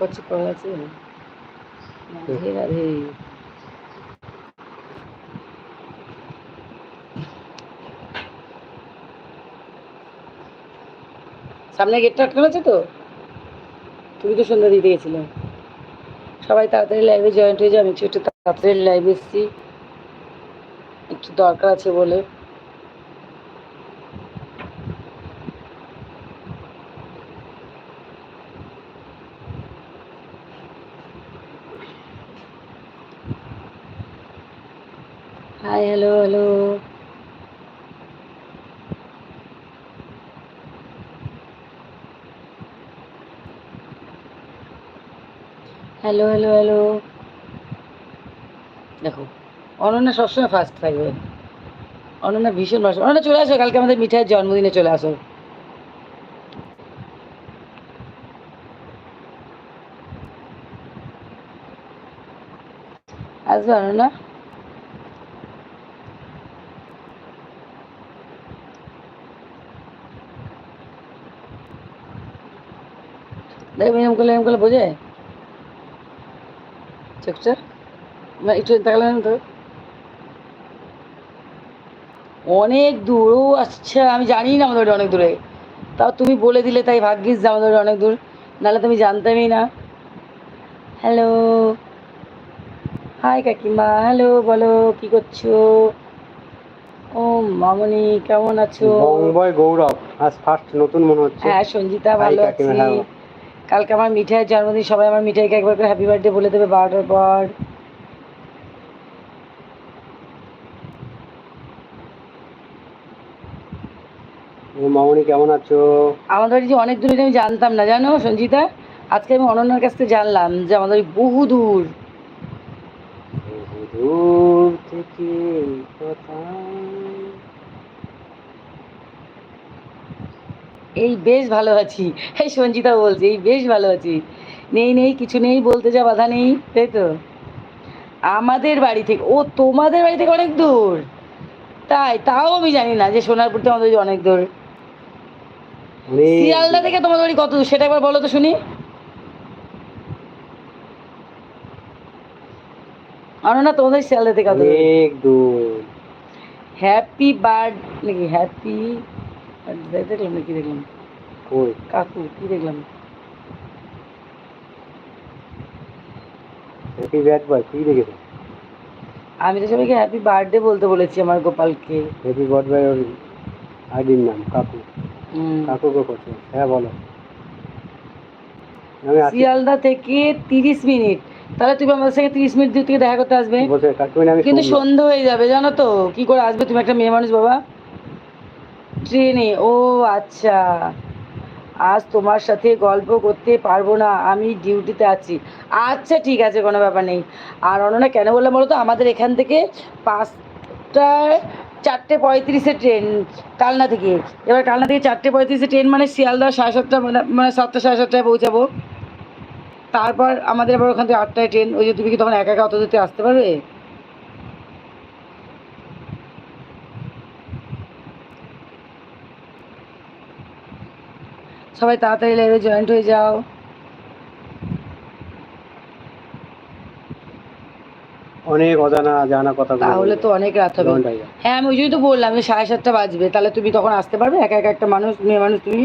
করছে কল আছে? রাধে রাধে সামনে গেটটা আটকানো আছে তো? তুমি তো সন্ধ্যা দিতে গেছিলে। সবাই তাড়াতাড়ি লাইভে জয়েন্ট হয়ে যাবে একটু একটু তাড়াতাড়ি লাইভে এসছি। একটু দরকার আছে বলে। Hi hello hello hello. দেখো, অনন্যা সবসময় ফার্স্ট থাকবে। অনন্যা ভীষণ ফার্স্ট অনন্যা চলে আসো, কালকে আমাদের মিঠাইয়ের জন্মদিনে চলে আসো। আসবে অনন্যা? দেখো করলে বোঝে? একটু তো। অনেক দূর ও আচ্ছা আমি জানি না আমাদের অনেক দূরে। তাও তুমি বলে দিলে তাই ভাগ্যিস যে আমাদের অনেক দূর। নাহলে তুমি জানতামই না। হ্যালো। হাই কাকিমা হ্যালো বলো কি করছ? ও মামনি কেমন আছো? বঙ্গবয় গৌরব আজ ফার্স্ট নতুন মনে হচ্ছে। হ্যাঁ সঞ্জিতা ভালো আছি। হ্যাঁ। কালকে আমার মিঠাইয়ের জন্মদিন সবাই আমার মিঠাইকে একবার করে হ্যাপি বার্থডে বলে দেবে বারোটার পর। ও মামনি কেমন আছো? আমাদের বাড়ি যে অনেক দূরে আমি জানতাম না জানো সঞ্জিতা? আজকে আমি অনন্যার কাছ থেকে জানলাম যে আমাদের বাড়ি বহু দূর। বহু দূর থেকে কথা। এই বেশ ভালো আছি। এই সঞ্জিতা বলছে এই বেশ ভালো আছি। নেই নেই কিছু নেই বলতে যা বাধা নেই তাই তো? আমাদের বাড়ি থেকে ও তোমাদের বাড়ি থেকে অনেক দূর। তাই তাও আমি জানি না যে সোনারপুর থেকে আমাদের অনেক দূর। শিয়ালদা থেকে তোমাদের বাড়ি কত দূর? সেটা একবার বলো তো শুনি। অনন্যা তোমাদের শিয়ালদা থেকে কত অনেক দূর। হ্যাপি বার্থ নাকি হ্যাপি দেখলাম না কি দেখলাম কই কাকু কি দেখলাম আমি তো সবাইকে হ্যাপি বার্থডে বলতে বলেছি আমার গোপালকে হ্যাপি বয় ওর আইডির নাম কাকু। কাকু করছে হ্যাঁ বলো শিয়ালদা থেকে তিরিশ মিনিট তাহলে তুমি আমাদের সাথে তিরিশ মিনিট থেকে দেখা করতে আসবে বলছে কাকু আমি কিন্তু শুনলাম। সন্ধে হয়ে যাবে জানো তো কি করে আসবে তুমি একটা মেয়ে মানুষ বাবা ট্রেনে, ও আচ্ছা। আজ তোমার সাথে গল্প করতে পারব না, আমি ডিউটিতে আছি। আচ্ছা ঠিক আছে, কোনো ব্যাপার নেই। আর অননা কেন বললাম বলো তো, আমাদের এখান থেকে পাঁচটায় চারটে পঁয়ত্রিশে ট্রেন কালনা থেকে। এবার কালনা থেকে চারটে পঁয়ত্রিশে ট্রেন মানে শিয়ালদা সাড়ে সাতটা মানে মানে সাতটা, সাড়ে সাতটায় পৌঁছাবো। তারপর আমাদের আবার ওখান থেকে আটটায় ট্রেন, ওই যে তুমি কি তখন একা একা অত দূরতে আসতে পারবে? সবাই তাড়াতাড়ি লাইভে জয়েন্ট হয়ে যাও। অনেক অজানা জানা কথা তাহলে তো অনেক রাত হবে। হ্যাঁ আমি ওই জন্যই তো বললাম যে সাড়ে সাতটা বাজবে। তাহলে তুমি তখন আসতে পারবে? একা একা একটা মানুষ মেয়ে মানুষ তুমি?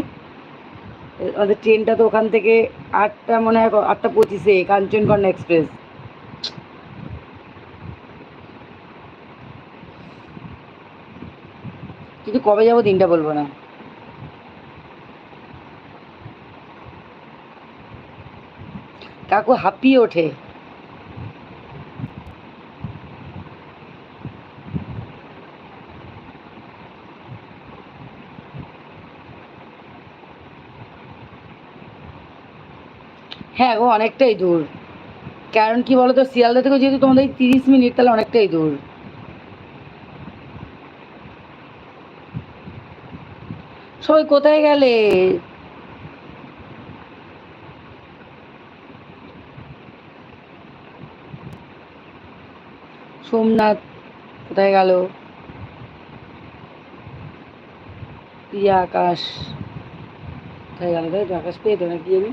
আমাদের ট্রেনটা তো ওখান থেকে আটটা মনে হয় আটটা পঁচিশে কাঞ্চনকন্যা এক্সপ্রেস। কিন্তু কবে যাব দিনটা বলব না। কাকু হাঁপিয়ে ওঠে। হ্যাঁ গো অনেকটাই দূর। কারণ কি বলতো, শিয়ালদা থেকে যেহেতু তোমাদের তিরিশ মিনিট, তাহলে অনেকটাই দূর। সবাই কোথায় গেলে? সোমনাথ কোথায় গেল? প্রিয়া আকাশ। কোথায় গেল? তাই আকাশ পেয়ে তো নাকি আমি?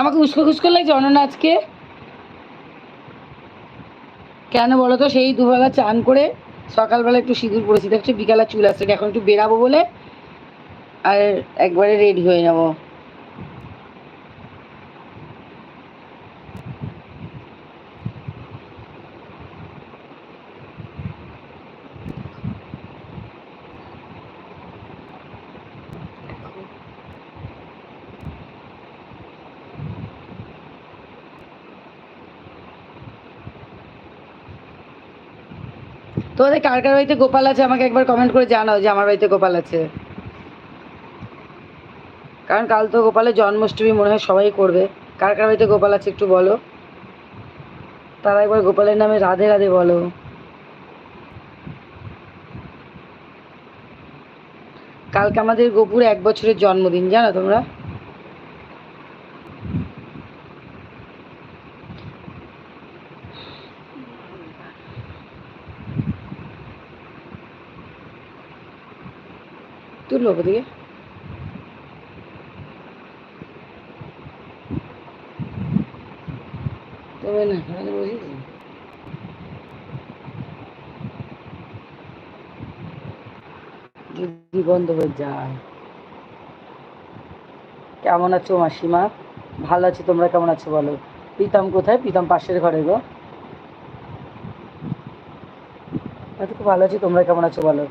আমাকে উস্কো খুস্কো লাগছে অননা আজকে কেন বলো তো? সেই দুবেলা চান করে সকালবেলা একটু সিঁদুর পড়েছি দেখছ বিকালে চুল আসছে। এখন একটু বেরাবো বলে আর একবারে রেডি হয়ে যাব তোমাদের কার কার বাড়িতে গোপাল আছে আমাকে একবার কমেন্ট করে জানাও যে আমার বাড়িতে গোপাল আছে। কারণ কাল তো গোপালের জন্মাষ্টমী মনে হয় সবাই করবে। কার কার বাড়িতে গোপাল আছে একটু বলো? তারা একবার গোপালের নামে রাধে রাধে বলো। কালকে আমাদের গোপুর এক বছরের জন্মদিন, জানো তোমরা? তুললো ওদিকে। না বন্ধ হয়ে যায়। কেমন আছো মাসিমা? ভালো আছি, তোমরা কেমন আছো বলো? প্রীতম কোথায়? প্রীতম পাশের ঘরে গো। ভালো আছি, তোমরা কেমন আছো বলো?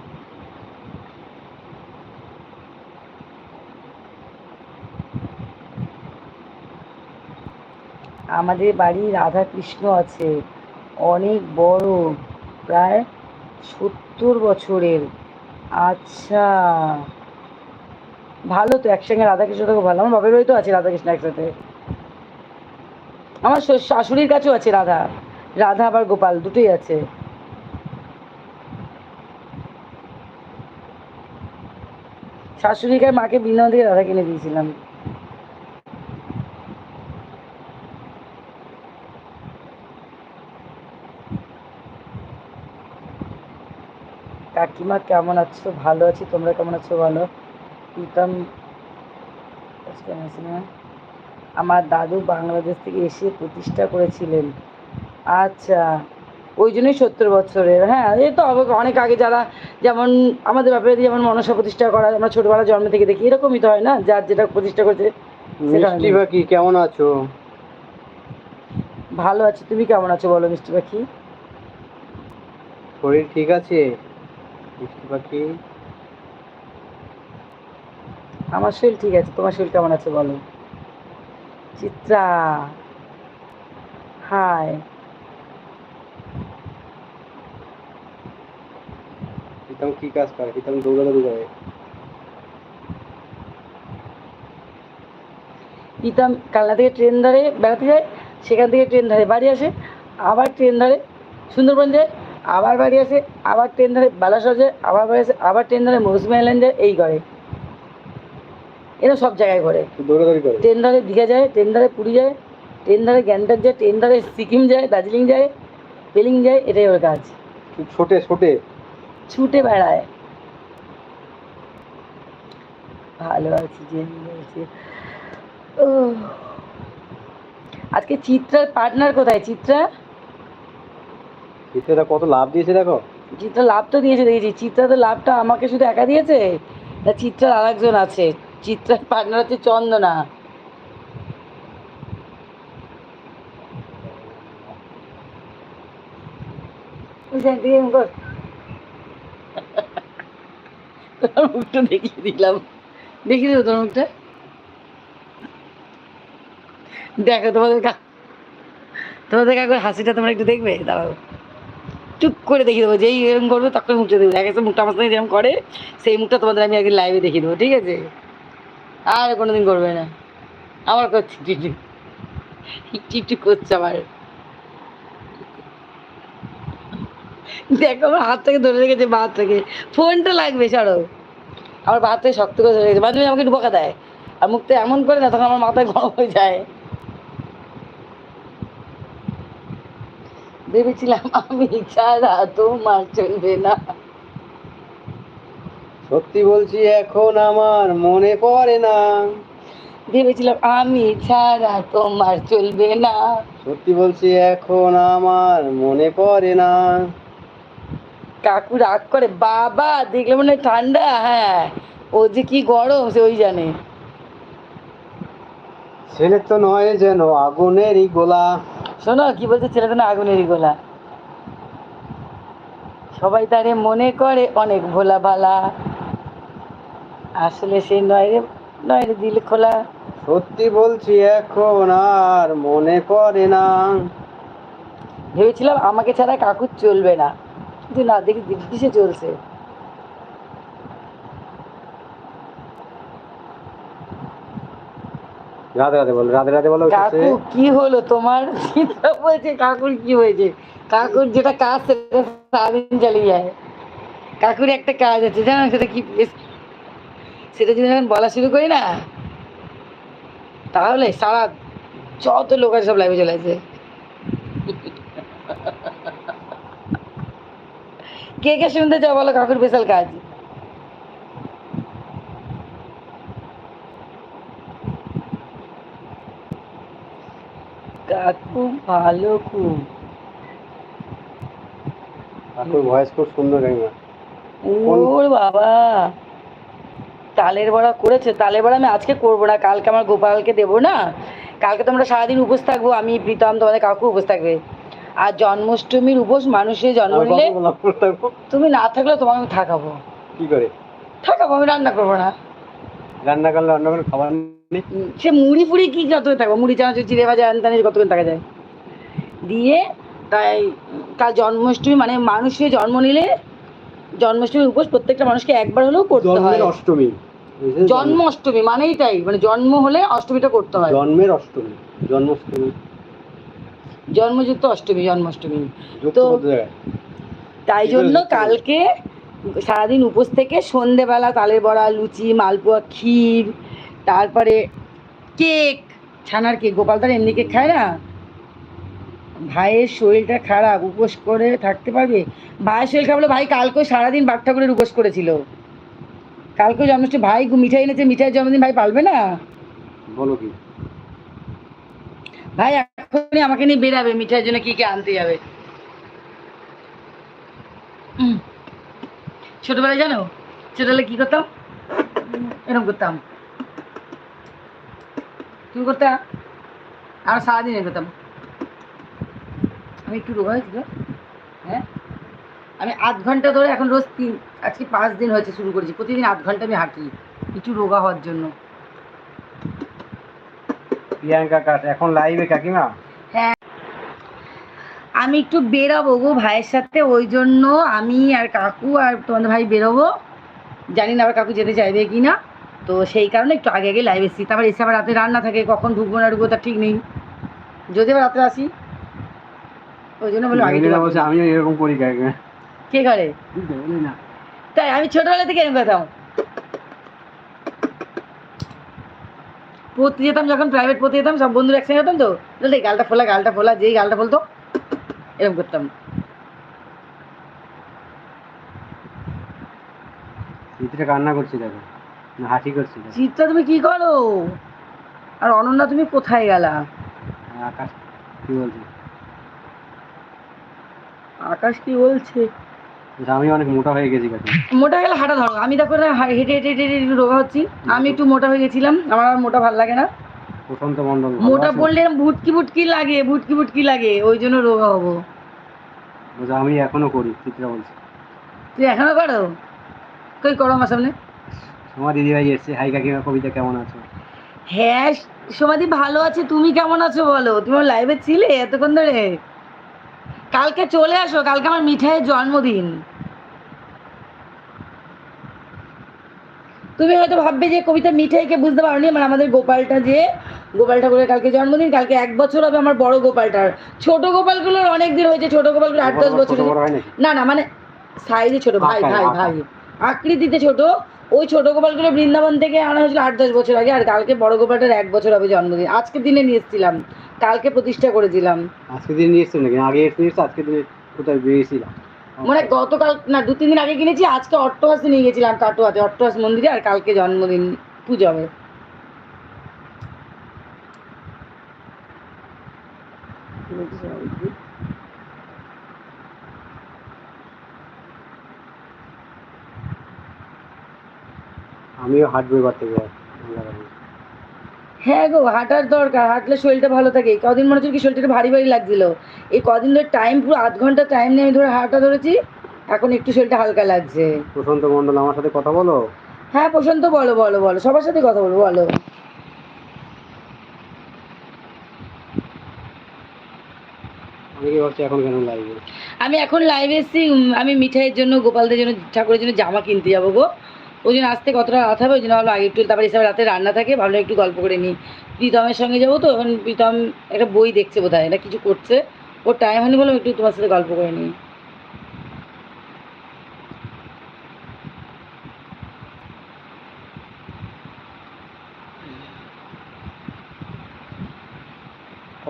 আমাদের বাড়ি রাধা কৃষ্ণ আছে। অনেক বড়, প্রায় সত্তর বছরের। আচ্ছা। ভালো তো, একসঙ্গে রাধাকৃষ্ণ তো খুব ভালো। আমার বাপের বাড়িতেও আছে রাধাকৃষ্ণ একসাথে। আমার শাশুড়ির কাছেও আছে রাধা। রাধা আবার গোপাল, দুটোই আছে। শাশুড়িকে মাকে বৃন্দাবন থেকে রাধা কিনে দিয়েছিলাম। কাকিমা কেমন আছো? ভালো আছি তোমরা কেমন আছো বলো? প্রীতম? আমার দাদু বাংলাদেশ থেকে এসে প্রতিষ্ঠা করেছিলেন। আচ্ছা ওই জন্যই সত্তর বছরের হ্যাঁ এই তো অনেক আগে যারা যেমন আমাদের ব্যাপারে যেমন মনসা প্রতিষ্ঠা করা আমরা ছোটবেলা জন্ম থেকে দেখি এরকমই তো হয় না? যার যেটা প্রতিষ্ঠা করেছে মিষ্টি পাখি কেমন আছো? ভালো আছি তুমি কেমন আছো বলো মিষ্টি পাখি? শরীর ঠিক আছে? মিষ্টি পাখি। আমার শরীর ঠিক আছে তোমার শরীর কেমন আছে বলো? চিত্রা হাই। প্রীতম কি কাজ করে? প্রীতম দৌড়াদৌড়ি করে প্রীতম কালনা থেকে ট্রেন ধরে বেড়াতে যায় সেখান থেকে ট্রেন ধরে বাড়ি আসে আবার ট্রেন ধরে সুন্দরবন যায় আবার বাড়ি আসে আবার ট্রেন ধরে বালাসর যায় আবার বাড়ি আসে আবার ট্রেন ধরে মৌসুমি আইল্যান্ড যায় এই করে এরা সব জায়গায় করে। ট্রেন ধরে দীঘা যায় ট্রেন ধরে পুরী যায় ট্রেন ধরে গ্যাংটক যায় ট্রেন ধরে সিকিম যায় দার্জিলিং যায় পেলিং যায় এটাই ওর কাজ। ছোটে ছোটে। ছুটে বেড়ায়। ভালো আছি যে আজকে চিত্রার পার্টনার কোথায়? চিত্রা? চিত্রটা কত লাভ দিয়েছে দেখো? চিত্রা লাভ তো দিয়েছে, দেখেছি। চিত্রা তো লাভটা আমাকে শুধু একা দিয়েছে? না, চিত্রার আরেকজন আছে। চিত্রার পার্টনার হচ্ছে চন্দনা। মুখটা দেখিয়ে দিলাম। দেখিয়ে দেবো তোর মুখটা? দেখো, তোমাদের তোমাদের কাকুর হাসিটা তোমরা একটু দেখবে? দাঁড়াও। চুপ করে দেখিয়ে দেবো, যেই এরকম করবে তখন মুখটা দেবো এক মুখটা আমার সঙ্গে যেরকম করে, সেই মুখটা তোমাদের আমি একদিন লাইভে দেখিয়ে দেবো, ঠিক আছে? আর কোনোদিন করবে না। আমার করছে টিপটি টিপটি করছে আমার। দেখো আমার হাত থেকে ধরে রেখেছে বাহাত থেকে ফোনটা লাগবে, ছাড়ো। আমার বাহাত থেকে শক্ত করে ধরে রেখেছে। মাঝে আমাকে একটু দেয়। আর মুখটা এমন করে না, তখন আমার মাথায় গরম হয়ে যায়। ভেবেছিলাম আমি ছাড়া তোমার চলবে না। সত্যি বলছি এখন আমার মনে পড়ে না। ভেবেছিলাম আমি ছাড়া তোমার চলবে না। সত্যি বলছি এখন আমার মনে পড়ে না। কাকু রাগ করে বাবা দেখলে মনে ঠান্ডা হ্যাঁ ও যে কি গরম সে ওই জানে। ছেলে তো নয় যেন আগুনেরই গোলা। শোনো কি বলছে ছেলেটা না আগুনেরই গোলা। সবাই তারে মনে করে অনেক ভোলা ভালা আসলে সে নয় রে নয় রে দিল খোলা। সত্যি বলছি এখন আর মনে করে না। ভেবেছিলাম আমাকে ছাড়া কাকুর চলবে না। কিন্তু না দেখি দিব্যিসে চলছে। রাধে রাধে বলো, রাধে রাধে বলো কাকু, কি হলো তোমার? বলছে, কাকুর কি হয়েছে? কাকুর যেটা কাজ, সেটা সারাদিন চালিয়ে যায়। কাকুর একটা কাজ আছে, জানো, সেটা কি সেটা যদি এখন বলা শুরু করি না, তাহলে সারা যত লোক আছে সব লাইভে চলে কে কে শুনতে চাও বলো, কাকুর স্পেশাল কাজ কাকু ভালো খুব। কাকুর ভয়েস খুব সুন্দর কাকিমা ওর বাবা। তালের বড়া করেছে তালের বড়া আমি আজকে করব না কালকে আমার গোপালকে দেবো না। কালকে তোমরা সারাদিন উপোস থাকব আমি প্রীতম তোমাদের কাকু উপোস থাকবে। আর জন্মাষ্টমীর উপোস মানুষের জন্ম নিলে? তুমি না থাকলেও তোমাকে আমি থাকাবো। কি করে? থাকাবো আমি রান্না করব না। রান্না করলে অন্য কোনো খাবার সে মুড়ি ফুড়ি কি যত থাকব? মুড়ি চানাচুর চিড়ে ভাজা আনতানি কতক্ষণ থাকা যায়? দিয়ে তাই কাল জন্মাষ্টমী মানে মানুষের জন্ম নিলে জন্মাষ্টমীর উপোস প্রত্যেকটা মানুষকে একবার হলেও করতে হয়। জন্মের অষ্টমী? জন্ম অষ্টমী মানেই তাই মানে জন্ম হলে অষ্টমীটা করতে হয়। জন্মের অষ্টমী জন্মাষ্টমী। জন্মযুক্ত অষ্টমী জন্মাষ্টমী। তো- তাই জন্য কালকে সারাদিন উপোস থেকে সন্ধেবেলা তালের বড়া লুচি মালপোয়া ক্ষীর তারপরে কেক ছানার কেক। গোপাল তার এমনি কেক খায় না? ভাইয়ের শরীরটা খারাপ উপোস করে থাকতে পারবে? ভাইয়ের শরীর খারাপ হলে ভাই কালকেও সারাদিন বাঘ ঠাকুরের উপোস করেছিল। কালকে জন্মাষ্টমী ভাই মিঠাই এনেছে মিঠাইয়ের জন্মদিন ভাই পারবে না? বলো কি? ভাই এখনই আমাকে নিয়ে বেরাবে মিঠাইয়ের জন্য কি কি আনতে যাবে। ছোটবেলায় জানো? ছোটবেলায় কি করতাম? এরকম করতাম। তুমি করতাম আর সারাদিন এ করতাম। আমি একটু রোগা হয়েছি তো হ্যাঁ? আমি আধ ঘণ্টা ধরে এখন রোজ তিন আজকে পাঁচ দিন হয়েছে শুরু করেছি। প্রতিদিন আধ ঘণ্টা আমি হাঁটি। একটু রোগা হওয়ার জন্য। প্রিয়াঙ্কা কাট এখন লাইভে কাকিমা? হ্যাঁ। আমি একটু বেরোবো গো ভাইয়ের সাথে ওই জন্য আমি আর কাকু আর তোমাদের ভাই বেরোবো। জানি না আবার কাকু যেতে চাইবে কি না। তো সেই কারণে একটু আগে আগে লাইভ এসেছি। তারপর এসে আবার রাতে রান্না থাকে কখন ঢুকবো না ঢুকবো তার ঠিক নেই। যদি আবার রাত্রে আসি। ওই জন্য। বলছে আমিও এরকম করি কে করে? না। তাই আমি ছোটবেলা থেকে এরকম করতাম পড়তে যেতাম যখন প্রাইভেট পড়তে যেতাম সব বন্ধুরা একসঙ্গে যেতাম তো। বলতে গালটা ফোলা গালটা ফোলা যেই গালটা ফলতো। এরকম করতাম। কান্না করছি দেখো। চিত্রা তুমি কি করো? আর অনন্যা তুমি কোথায় গেলা? আকাশ কি বলছে? আকাশ কি বলছে। বলছে, আমি অনেক মোটা হয়ে গেছি মোটা গেলে হাঁটা ধরো। আমি দেখো না হা- হেঁটে হেঁটে হেঁটে হেঁটে একটু রোগা হচ্ছি। আমি একটু মোটা হয়ে গেছিলাম আমার আর মোটা ভালো লাগে না। প্রশান্ত মন্ডল মোটা পড়লে ভুটকি ভুটকি লাগে ভুটকি ভুটকি লাগে ওই জন্য রোগা হব। বলছে আমি এখনও করি চিত্রা বলছে। তুই এখনও করো? কই করো আমার সামনে। তোমার দিদি ভাই এসছে। হাই কাকিমা কবিতা কেমন আছো? হ্যাঁ সমাধি ভালো আছে তুমি কেমন আছো বলো? তুমি লাইভে ছিলে এতক্ষণ ধরে। কালকে চলে আসো কালকে আমার মিঠাইয়ের জন্মদিন। তুমি হয়তো ভাববে যে কবিতা মিঠাইকে বুঝতে পারোনি মানে আমাদের গোপালটা যে গোপাল ঠাকুরের কালকে জন্মদিন কালকে এক বছর হবে আমার বড় গোপালটার। ছোট গোপালগুলোর অনেক দিন হয়েছে ছোট গোপালগুলো আট দশ বছর না না মানে সাইজে ছোট ভাই ভাই ভাই। আকৃতিতে ছোট ওই ছোট গোপালগুলো বৃন্দাবন থেকে আনা হয়েছিল আট দশ বছর আগে আর কালকে বড় গোপালটার এক বছর হবে জন্মদিন। আজকের দিনে নিয়ে এসেছিলাম। কালকে প্রতিষ্ঠা করেছিলাম। আজকে দিন নিয়েছিল নাকি? আগে এসে আজকে দিন কোথায় গিয়েছিলাম মানে গতকাল না দু তিন দিন আগে কিনেছি আজকে অট্টহাসে নিয়ে গেছিলাম কাটোয়াতে অট্টহাস মন্দিরে আর কালকে জন্মদিন পুজো হবে। আমিও হাঁটবো এবার থেকে। হ্যাঁ গো হাঁটার দরকার হাঁটলে শরীরটা ভালো থাকে। কদিন মনে হচ্ছে কি শরীরটা ভারী ভারী লাগছিল। এই কদিন ধরে টাইম পুরো আধ ঘণ্টা টাইম নিয়ে আমি ধরে হাঁটা ধরেছি এখন একটু শরীরটা হালকা লাগছে। প্রশান্ত মন্ডল আমার সাথে কথা বলো। হ্যাঁ প্রশান্ত বলো বলো বলো। সবার সাথে কথা বলো বলো। আমি এখন লাইভে এসেছি আমি মিঠাইয়ের জন্য গোপালদের জন্য ঠাকুরের জন্য জামা কিনতে যাব গো। ওই জন্য আসতে কতটা রাত হবে ওই জন্য ভাবলাম আগে একটু তারপরে আবার রাতে রান্না থাকে ভাবলাম একটু গল্প করে নিই। প্রীতমের সঙ্গে যাব তো এখন প্রীতম একটা বই দেখছে বোধ হয় এটা কিছু করছে। ওর টাইম হয়নি বললাম একটু তোমার সাথে গল্প করে নিই।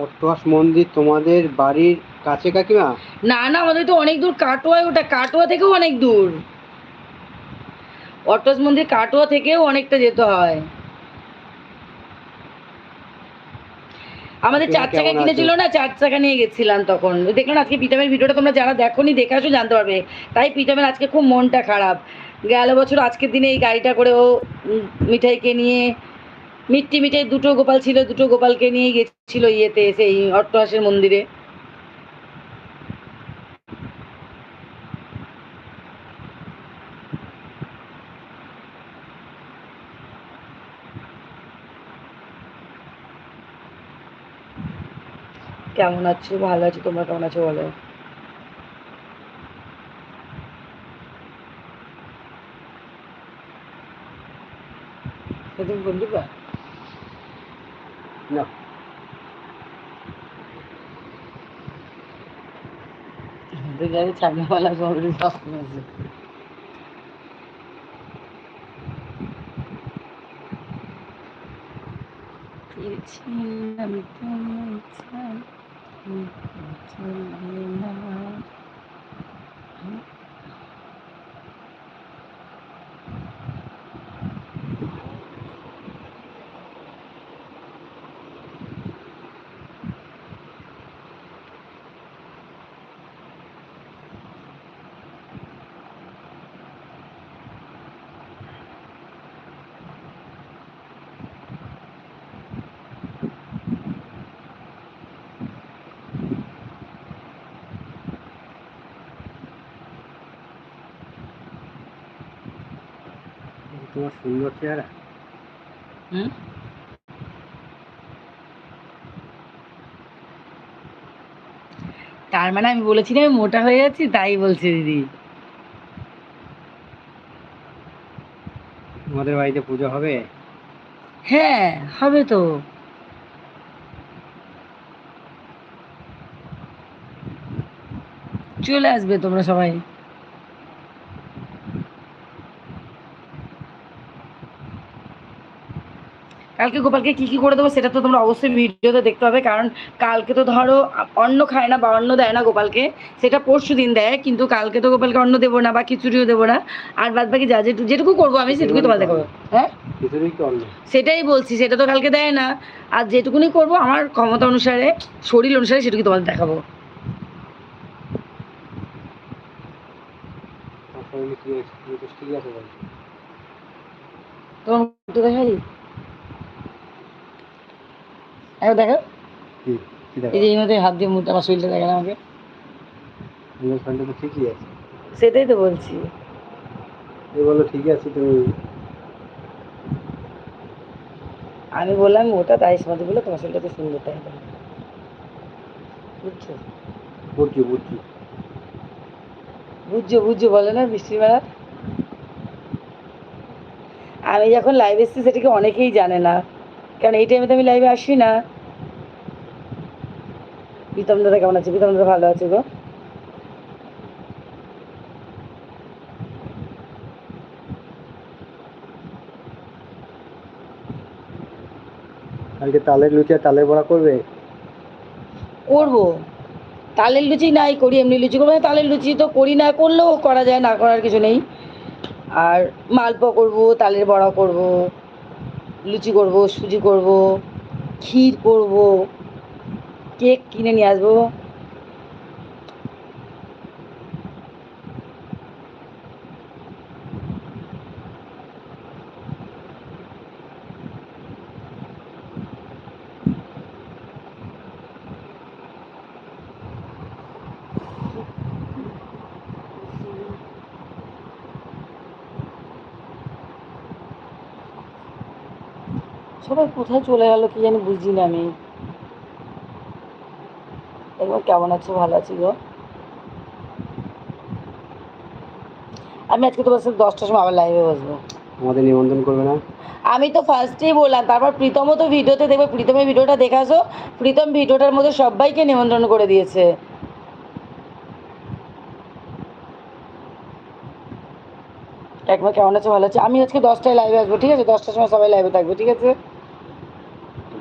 অট্টহাস মন্দির তোমাদের বাড়ির কাছে কাকিমা? না না আমাদের তো অনেক দূর কাটোয়ায় ওটা কাটোয়া থেকেও অনেক দূর। অট্টস মন্দির কাটোয়া থেকেও অনেকটা যেতে হয়। আমাদের চার চাকা কিনেছিল না চার চাকা নিয়ে গেছিলাম তখন। দেখল না আজকে পিতামের ভিডিওটা তোমরা যারা দেখোনি দেখে আসো জানতে পারবে। তাই পিতামের আজকে খুব মনটা খারাপ। গেল বছর আজকের দিনে এই গাড়িটা করে ও মিঠাইকে নিয়ে মিষ্টি মিঠাই দুটো গোপাল ছিল দুটো গোপালকে নিয়ে গেছিল ইয়েতে সেই অট্টহাসের মন্দিরে। কেমন আছো? ভালো আছো তোমরা কেমন আছো বলো? তুমি বন্ধু না। ছাগলওয়ালা গরুর স্বপ্ন আছে Mm-hmm. তোমার সুন্দর চেহারা? হুম? তার মানে আমি বলেছি না আমি মোটা হয়ে যাচ্ছি তাই বলছে দিদি। তোমাদের বাড়িতে পুজো হবে? হ্যাঁ হবে তো। চলে আসবে তোমরা সবাই। কালকে গোপালকে কি কি করে দেবো সেটা তো তোমরা অবশ্যই ভিডিওতে দেখতে হবে কারণ কালকে তো ধরো অন্ন খায় না বা অন্ন দেয় না গোপালকে সেটা পরশু দিন দেয় কিন্তু কালকে তো গোপালকে অন্ন দেবো না বা খিচুড়িও দেবো না আর বাদ বাকি যা যেটুকু যেটুকু করব আমি সেটুকুই তোমার দেখাবো হ্যাঁ? সেটাই বলছি সেটা তো কালকে দেয় না আর যেটুকুনি করব আমার ক্ষমতা অনুসারে শরীর অনুসারে সেটুকু তোমাদের দেখাবো। তোমার শরীরে কি আছে তুমি তো ঠিক আছে বলছো তোমার মুখটা দেখাই একবার দেখো। এই যে এই মধ্যে হাত দিয়ে মুখটা আমার শরীরটা দেখে না আমাকে শরীরটা তো ঠিকই আছে। সেটাই তো বলছি। এই বলো ঠিক আছে তুমি আমি বললাম ওটা তাই সমাধি বলে তোমার শরীরটা তো সুন্দর তাই। বুঝছ? বুঝছি বুঝছি। বুঝছ বুঝছ বলে না বৃষ্টির বেলা আমি যখন লাইভ এসেছি সেটাকে অনেকেই জানে না। কারণ এই টাইমে তো আমি লাইভে আসি না। প্রীতম দাদা কেমন আছে? প্রীতম দাদা ভালো আছে গো। কালকে তালের লুচি আর তালের বড়া করবে? করব। তালের লুচি নাই করি এমনি লুচি। করব না, তালের লুচি তো করি না করলেও করা যায় না করার কিছু নেই। আর মালপোয়া করব তালের বড়া করব। লুচি করব সুজি করব ক্ষীর করব কেক কিনে নিয়ে আসব সবাই কোথায় চলে গেল কি জানি বুঝি না আমি। এবার কেমন আছো? ভালো আছি গো। আমি আজকে তোমার সাথে দশটার সময় আবার লাইভে বসবো। আমাদের নিমন্ত্রণ করবে না? আমি তো ফার্স্টেই বললাম তারপর প্রীতমও তো ভিডিওতে দেখবে প্রীতমের ভিডিওটা দেখাসো প্রীতম ভিডিওটার মধ্যে সবাইকে নিমন্ত্রণ করে দিয়েছে। একবার কেমন আছে? ভালো আছে? আমি আজকে দশটায় লাইভে আসব ঠিক আছে? দশটার সময় সবাই লাইভে থাকবে ঠিক আছে?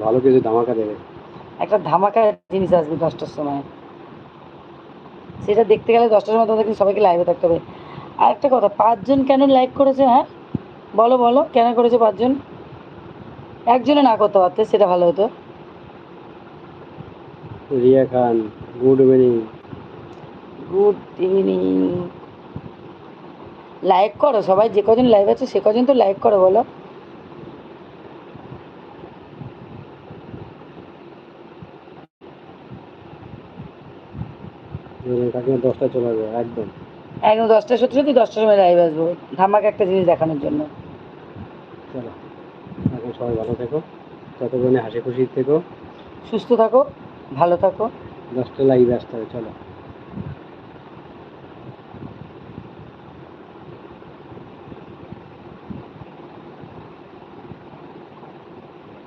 ভালো কিছু ধামাকা দেবে। একটা ধামাকা জিনিস আসবে দশটার সময়। সেটা দেখতে গেলে দশটার সময় তোমাদের সবাইকে লাইভে থাকতে হবে। আর একটা কথা পাঁচজন কেন লাইক করেছে হ্যাঁ? বলো বলো কেন করেছে পাঁচজন? একজনে না করতে পারতে সেটা ভালো হতো। Riya Khan good evening good evening like করো সবাই যে কজন লাইভ আছে সে কজন তো লাইক করো বলো। কাকিমা দশটা চলে আসব একদম। একদম দশটা সত্যি সত্যি দশটার সময় লাইভ আসব। ধামাকা একটা জিনিস দেখানোর জন্য। চলো এখন সবাই ভালো থেকো। ততক্ষণে হাসি খুশি থেকো। সুস্থ থাকো ভালো থাকো। দশটা লাইভে আসতে হবে চলো।